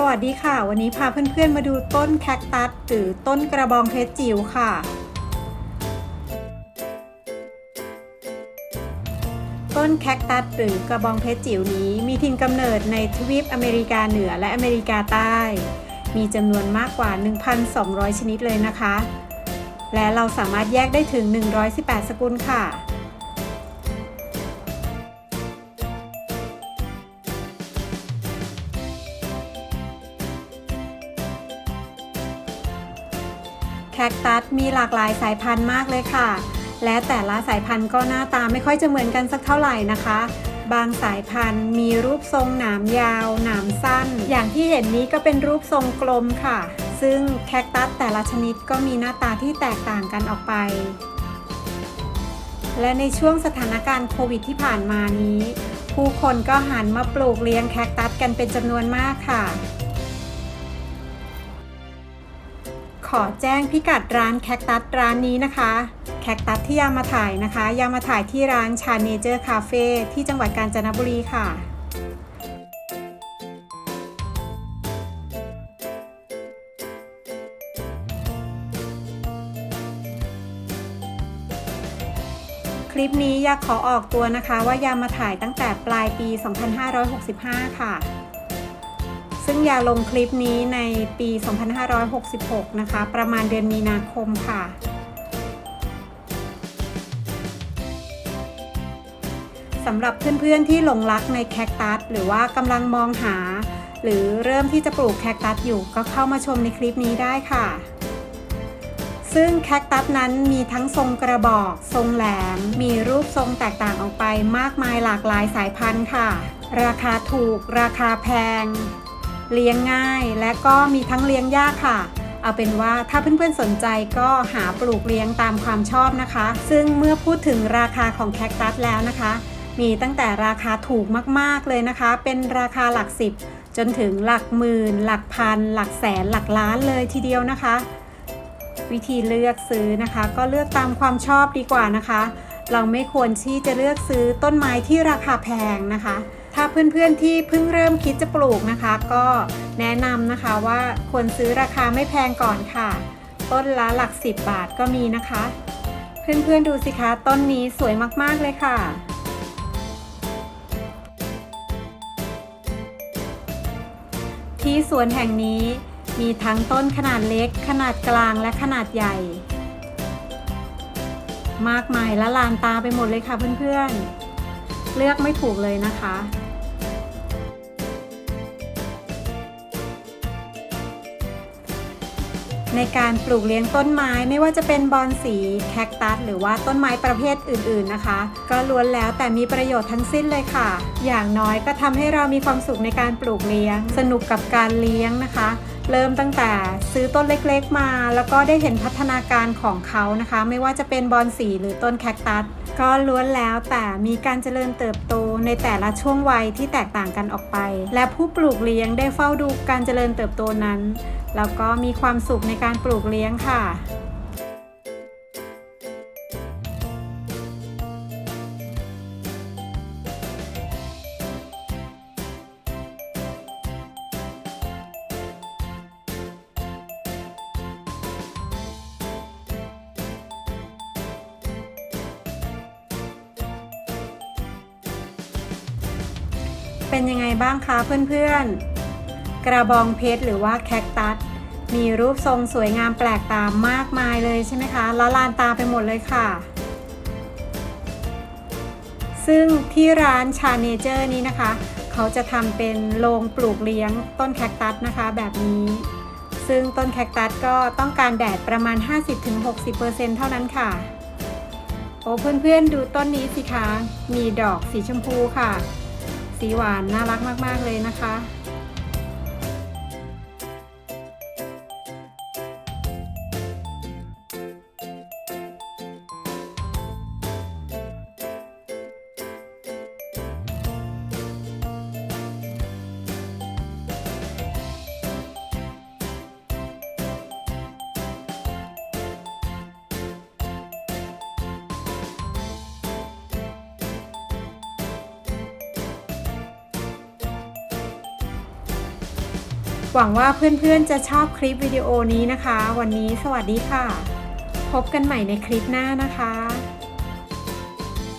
สวัสดีค่ะ วันนี้พาเพื่อนๆมาดูต้นแคคตัสหรือต้นกระบองเพชรจิ๋วค่ะ ต้นแคคตัสหรือกระบองเพชรจิ๋วนี้มีถิ่นกำเนิดในทวีปอเมริกาเหนือและอเมริกาใต้ มีจำนวนมากกว่า 1,200 ชนิดเลยนะคะ และเราสามารถแยกได้ถึง 118 สกุลค่ะ แคคตัสมีหลากหลายสายพันธุ์มากเลยค่ะ และแต่ละสายพันธุ์ก็หน้าตาไม่ค่อยจะเหมือนกันสักเท่าไหร่นะคะ บางสายพันธุ์มีรูปทรงหนามยาว หนามสั้น อย่างที่เห็นนี้ก็เป็นรูปทรงกลมค่ะ ซึ่งแคคตัสแต่ละชนิดก็มีหน้าตาที่แตกต่างกันออกไป และในช่วงสถานการณ์โควิดที่ผ่านมานี้ ผู้คนก็หันมาปลูกเลี้ยงแคคตัสกันเป็นจำนวนมากค่ะ ขอแจ้งพิกัดร้านแคคตัสร้านนี้นะคะ แคคตัสที่ยามาถ่ายนะคะ ยามาถ่ายที่ร้านชาเนเจอร์คาเฟ่ที่จังหวัดกาญจนบุรีค่ะคลิปนี้อยากขอออกตัวนะคะว่ายามาถ่ายตั้งแต่ปลายปี 2565 ค่ะ ซึ่งยาลงคลิปนี้ในปี 2566 นะคะ ประมาณเดือนมีนาคมค่ะ สำหรับเพื่อนๆที่หลงรักในแคคตัส หรือว่ากำลังมองหา หรือเริ่มที่จะปลูกแคคตัสอยู่ก็เข้ามาชมในคลิปนี้ได้ค่ะ ซึ่งแคคตัสนั้นมีทั้งทรงกระบอก ทรงแหลม มีรูปทรงแตกต่างออกไปมากมายหลากหลายสายพันธุ์ค่ะ ราคาถูก ราคาแพง เลี้ยงง่าย และก็มีทั้งเลี้ยงยากค่ะ เอาเป็นว่าถ้าเพื่อนๆสนใจก็หาปลูกเลี้ยงตามความชอบนะคะ ซึ่งเมื่อพูดถึงราคาของแคคตัสแล้วนะคะ มีตั้งแต่ราคาถูกมากๆเลยนะคะ เป็นราคาหลักสิบจนถึงหลักหมื่น หลักพัน หลักแสนหลักล้านเลยทีเดียวนะคะ วิธีเลือกซื้อนะคะ ก็เลือกตามความชอบดีกว่านะคะ เราไม่ควรที่จะเลือกซื้อต้นไม้ที่ราคาแพงนะคะ ถ้าเพื่อนๆที่เพิ่งเริ่มคิดจะปลูกนะคะ ก็แนะนำนะคะว่าควรซื้อราคาไม่แพงก่อนค่ะ ต้นละหลัก 10 บาทก็มีนะคะ เพื่อนๆดูสิคะต้นนี้สวยมากๆเลยค่ะที่สวนแห่งนี้มีทั้งต้นขนาดเล็ก ขนาดกลางและขนาดใหญ่ มากมายและลานตาไปหมดเลยค่ะเพื่อนๆ เลือกไม่ถูกเลยนะคะ ในการปลูกเลี้ยงต้นไม้ไม่ว่าจะเป็นบอนสีแคคตัสหรือว่าต้นไม้ประเภทอื่นๆนะคะ ก็ล้วนแล้วแต่มีประโยชน์ทั้งสิ้นเลยค่ะ อย่างน้อยก็ทำให้เรามีความสุขในการปลูกเลี้ยง สนุกกับการเลี้ยงนะคะ เริ่มตั้งแต่ซื้อต้นเล็กๆมา แล้วก็ได้เห็นพัฒนาการของเขานะคะ ไม่ว่าจะเป็นบอนสีหรือต้นแคคตัสก็ล้วนแล้วแต่มีการเจริญเติบโตในแต่ละช่วงวัยที่แตกต่างกันออกไป และผู้ปลูกเลี้ยงได้เฝ้าดูการเจริญเติบโตนั้น แล้วก็มีความสุขในการปลูกเลี้ยงค่ะ เป็นยังไงบ้างคะเพื่อนๆ กระบองเพชรหรือว่าแคคตัส มีรูปทรงสวยงามแปลกตามากมายเลยใช่ไหมคะละลานตาไปหมดเลยค่ะ ซึ่งที่ร้านชาเนเจอร์นี้นะคะ เขาจะทำเป็นโรงปลูกเลี้ยงต้นแคคตัสนะคะแบบนี้ ซึ่งต้นแคคตัสก็ต้องการแดดประมาณ 50-60%เท่านั้นค่ะโอ้เพื่อนๆดูต้นนี้สิคะ มีดอกสีชมพูค่ะ สีหวานน่ารักมาก ๆ เลยนะคะ หวังว่าเพื่อนๆจะชอบคลิปวิดีโอนี้นะคะ วันนี้สวัสดีค่ะ พบกันใหม่ในคลิปหน้านะคะ